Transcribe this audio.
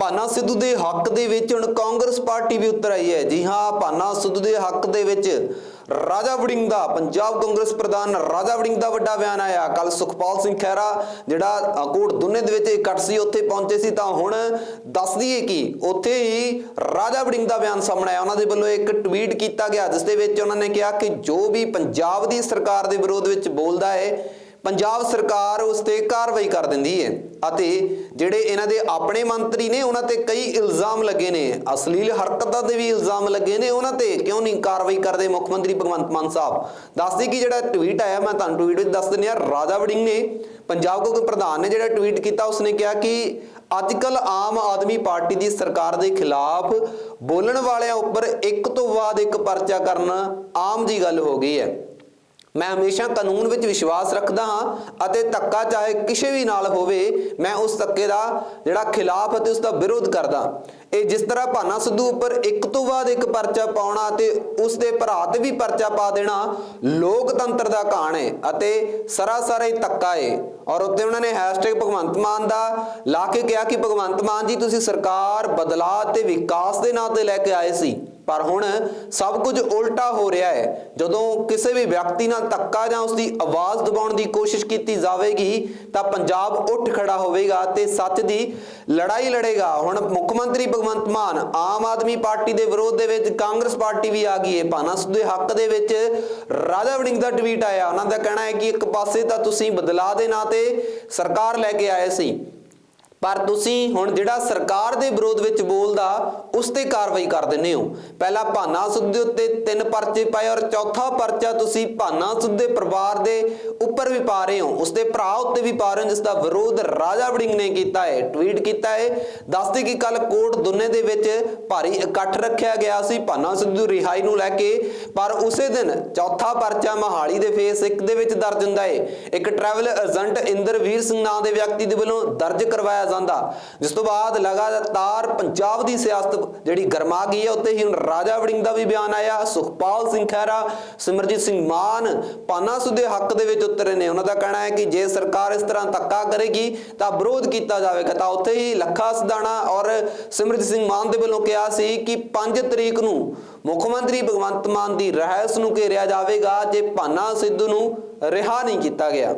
ਭਾਨਾ ਸਿੱਧੂ ਦੇ ਹੱਕ ਦੇ ਵਿੱਚ ਹੁਣ ਕਾਂਗਰਸ ਪਾਰਟੀ ਵੀ ਉੱਤਰ ਆਈ ਹੈ। ਜੀ ਹਾਂ ਭਾਨਾ ਸਿੱਧੂ ਦੇ ਹੱਕ ਦੇ ਵਿੱਚ ਰਾਜਾ ਵੜਿੰਗ ਦਾ ਪੰਜਾਬ ਕਾਂਗਰਸ ਪ੍ਰਧਾਨ ਰਾਜਾ ਵੜਿੰਗ ਦਾ ਵੱਡਾ ਬਿਆਨ ਆਇਆ। ਕੱਲ ਸੁਖਪਾਲ ਸਿੰਘ ਖਹਿਰਾ ਜਿਹੜਾ ਅ, ਕੋਟ ਦੁੰਨੇ ਦੇ ਵਿੱਚ ਇਕੱਠ ਸੀ ਉੱਥੇ ਪਹੁੰਚੇ ਸੀ। ਤਾਂ ਹੁਣ ਦੱਸ ਦਈਏ ਕਿ ਉੱਥੇ ਹੀ ਰਾਜਾ ਵੜਿੰਗ ਦਾ ਬਿਆਨ ਸਾਹਮਣੇ ਆਇਆ। ਉਹਨਾਂ ਦੇ ਵੱਲੋਂ ਇੱਕ ਟਵੀਟ ਕੀਤਾ ਗਿਆ ਜਿਸ ਦੇ ਵਿੱਚ ਉਹਨਾਂ ਨੇ ਕਿਹਾ ਕਿ ਜੋ ਵੀ ਪੰਜਾਬ ਦੀ ਸਰਕਾਰ ਦੇ ਵਿਰੋਧ ਵਿੱਚ ਬੋਲਦਾ ਹੈ ਪੰਜਾਬ ਸਰਕਾਰ ਉਸ ਤੇ ਕਾਰਵਾਈ ਕਰ ਦਿੰਦੀ ਹੈ ਅਤੇ ਜਿਹੜੇ ਇਹਨਾਂ ਦੇ ਆਪਣੇ ਮੰਤਰੀ ਨੇ ਉਹਨਾਂ ਤੇ ਕਈ ਇਲਜ਼ਾਮ ਲੱਗੇ ਨੇ। ਅਸਲੀਲ ਹਰਕਤਾਂ ਦੇ ਵੀ ਇਲਜ਼ਾਮ ਲੱਗੇ ਨੇ ਉਹਨਾਂ ਤੇ। ਕਿਉਂ ਨਹੀਂ ਕਾਰਵਾਈ ਕਰਦੇ ਮੁੱਖ ਮੰਤਰੀ ਭਗਵੰਤ ਮਾਨ ਸਾਹਿਬ? ਦੱਸਦੇ ਕਿ ਜਿਹੜਾ ਟਵੀਟ ਆਇਆ, ਮੈਂ ਤੁਹਾਨੂੰ ਟਵੀਟ ਵਿੱਚ ਦੱਸ ਦਿੰਦੀ, ਰਾਜਾ ਵੜਿੰਗ ਨੇ, ਪੰਜਾਬ ਕਾਂਗਰਸ ਪ੍ਰਧਾਨ ਨੇ ਜਿਹੜਾ ਟਵੀਟ ਕੀਤਾ, ਉਸਨੇ ਕਿਹਾ ਕਿ ਅੱਜ ਕੱਲ ਆਮ ਆਦਮੀ ਪਾਰਟੀ ਦੀ ਸਰਕਾਰ ਦੇ ਖਿਲਾਫ ਬੋਲਣ ਵਾਲਿਆਂ ਉੱਪਰ ਇੱਕ ਤੋਂ ਬਾਅਦ ਇੱਕ ਪਰਚਾ ਕਰਨਾ ਆਮ ਦੀ ਗੱਲ ਹੋ ਗਈ ਹੈ। ਮੈਂ ਹਮੇਸ਼ਾ ਕਾਨੂੰਨ ਵਿੱਚ ਵਿਸ਼ਵਾਸ ਰੱਖਦਾ ਹਾਂ ਅਤੇ ਧੱਕਾ ਚਾਹੇ ਕਿਸੇ ਵੀ ਨਾਲ ਹੋਵੇ, ਮੈਂ ਉਸ ਧੱਕੇ ਦਾ ਜਿਹੜਾ ਖਿਲਾਫ ਅਤੇ ਉਸ ਦਾ ਵਿਰੋਧ ਕਰਦਾ। ਇਹ ਜਿਸ ਤਰ੍ਹਾਂ ਭਾਨਾ ਸਿੱਧੂ ਉੱਪਰ ਇੱਕ ਤੋਂ ਬਾਅਦ ਇੱਕ ਪਰਚਾ ਪਾਉਣਾ ਤੇ ਉਸ ਦੇ ਭਰਾ ਤੇ ਵੀ ਪਰਚਾ ਪਾ ਦੇਣਾ ਲੋਕਤੰਤਰ ਦਾ ਕਹਾਣ ਹੈ ਅਤੇ ਸਰਾਸਰ ਹੀ ਧੱਕਾ ਹੈ। ਔਰ ਉੱਤੇ ਉਹਨਾਂ ਨੇ ਹੈਸ਼ਟੈਗ ਭਗਵੰਤ ਮਾਨ ਦਾ ਲਾ ਕੇ ਕਿਹਾ ਕਿ ਭਗਵੰਤ ਮਾਨ ਜੀ, ਤੁਸੀਂ ਸਰਕਾਰ ਬਦਲਾਅ ਤੇ ਵਿਕਾਸ ਦੇ ਨਾਂ ਤੇ ਲੈ ਕੇ ਆਏ ਸੀ। ਪਰ ਹੁਣ ਸਭ ਕੁਝ ਉਲਟਾ ਹੋ ਰਿਹਾ ਹੈ। ਜਦੋਂ ਕਿਸੇ ਵੀ ਵਿਅਕਤੀ ਨਾਲ ਧੱਕਾ ਜਾਂ ਉਸ ਦੀ ਆਵਾਜ਼ ਦਬਾਉਣ ਦੀ ਕੋਸ਼ਿਸ਼ ਕੀਤੀ ਜਾਵੇਗੀ, ਤਾਂ ਪੰਜਾਬ ਉੱਠ ਖੜਾ ਹੋਵੇਗਾ ਤੇ ਸੱਚ ਦੀ ਲੜਾਈ ਲੜੇਗਾ। ਹੁਣ ਮੁੱਖ ਮੰਤਰੀ ਭਗਵੰਤ ਮਾਨ ਆਮ ਆਦਮੀ ਪਾਰਟੀ ਦੇ ਵਿਰੋਧ ਦੇ ਵਿੱਚ ਕਾਂਗਰਸ ਪਾਰਟੀ ਵੀ ਆ ਗਈ ਹੈ। ਭਾਨਾ ਦੇ ਹੱਕ ਦੇ ਵਿੱਚ ਰਾਜਾ ਵੜਿੰਗ ਦਾ ਟਵੀਟ ਆਇਆ। ਉਹਨਾਂ ਦਾ ਕਹਿਣਾ ਹੈ ਕਿ ਇੱਕ ਪਾਸੇ ਤਾਂ ਤੁਸੀਂ ਬਦਲਾਅ ਦੇ ਨਾਂ ਤੇ ਸਰਕਾਰ ਲੈ ਕੇ ਆਏ ਸੀ। ਪਰ ਤੁਸੀਂ ਹੁਣ ਜਿਹੜਾ ਸਰਕਾਰ ਦੇ ਵਿਰੋਧ ਵਿੱਚ ਬੋਲਦਾ, ਉਸ ਤੇ ਕਾਰਵਾਈ ਕਰ ਦਿੰਦੇ ਹੋ। ਪਹਿਲਾਂ ਭਾਨਾ ਸਿੱਧੂ ਉੱਤੇ ਤਿੰਨ ਪਰਚੇ ਪਾਏ ਔਰ ਚੌਥਾ ਪਰਚਾ ਤੁਸੀਂ ਭਾਨਾ ਸਿੱਧੂ ਦੇ ਪਰਿਵਾਰ ਦੇ ਉੱਪਰ ਵੀ ਪਾ ਰਹੇ ਹੋ। ਉਸ ਦੇ ਭਰਾ ਉੱਤੇ ਵੀ ਪਾ ਰਹੇ ਹੋ ਜਿਸ ਦਾ ਵਿਰੋਧ ਰਾਜਾ ਵੜਿੰਗ ਨੇ ਕੀਤਾ ਹੈ, ਟਵੀਟ ਕੀਤਾ ਹੈ। ਦੱਸਦੇ ਕਿ ਕੱਲ ਕੋਟ ਦੁੰਨੇ ਦੇ ਵਿੱਚ ਭਾਰੀ ਇਕੱਠ ਰੱਖਿਆ ਗਿਆ ਸੀ, ਭਾਨਾ ਸਿੱਧੂ ਰਿਹਾਈ ਨੂੰ ਲੈ ਕੇ। ਪਰ ਉਸੇ ਦਿਨ ਚੌਥਾ ਪਰਚਾ ਮਹਾਲੀ ਦੇ ਫੇਸ ਇੱਕ ਦੇ ਵਿੱਚ ਦਰਜ ਹੁੰਦਾ ਹੈ। ਇੱਕ ਟਰੈਵਲ ਏਜੰਟ ਇੰਦਰਵੀਰ ਸਿੰਘ ਨਾਂ ਦੇ ਵਿਅਕਤੀ ਦੇ ਵੱਲੋਂ ਦਰਜ ਕਰਵਾਇਆ ਜਾਂਦਾ। ਜਿਸ ਤੋਂ ਬਾਅਦ ਲਗਾਤਾਰ ਪੰਜਾਬ ਦੀ ਸਿਆਸਤ ਜਿਹੜੀ ਗਰਮਾ ਗਈ ਹੈ ਉੱਤੇ ਹੀ ਹੁਣ ਰਾਜਾ ਵੜਿੰਗ ਦਾ ਵੀ ਬਿਆਨ ਆਇਆ। ਸੁਖਪਾਲ ਸਿੰਘ ਖਹਿਰਾ, ਸਿਮਰਜੀਤ ਸਿੰਘ ਮਾਨ, ਪਾਨਾ ਸੁਦੇ ਹੱਕ ਦੇ ਵਿੱਚ ਉਤਰੇ ਨੇ। ਉਹਨਾਂ ਦਾ ਕਹਿਣਾ ਹੈ ਕਿ ਜੇ ਸਰਕਾਰ ਇਸ ਤਰ੍ਹਾਂ ਧੱਕਾ ਕਰੇਗੀ, ਤਾਂ ਵਿਰੋਧ ਕੀਤਾ ਜਾਵੇਗਾ। ਤਾਂ ਉੱਥੇ ਹੀ ਲੱਖਾ ਸਦਾਣਾ ਔਰ ਸਿਮਰਜੀਤ ਸਿੰਘ ਮਾਨ ਦੇ ਵੱਲੋਂ ਕਿਹਾ ਸੀ ਕਿ 5 ਤਰੀਕ ਨੂੰ ਮੁੱਖ ਮੰਤਰੀ ਭਗਵੰਤ ਮਾਨ ਦੀ ਰਹਿਸ ਨੂੰ ਘੇਰਿਆ ਜਾਵੇਗਾ, ਜੇ ਭਾਨਾ ਸਿੱਧੂ ਨੂੰ ਰਿਹਾ ਨਹੀਂ ਕੀਤਾ ਗਿਆ।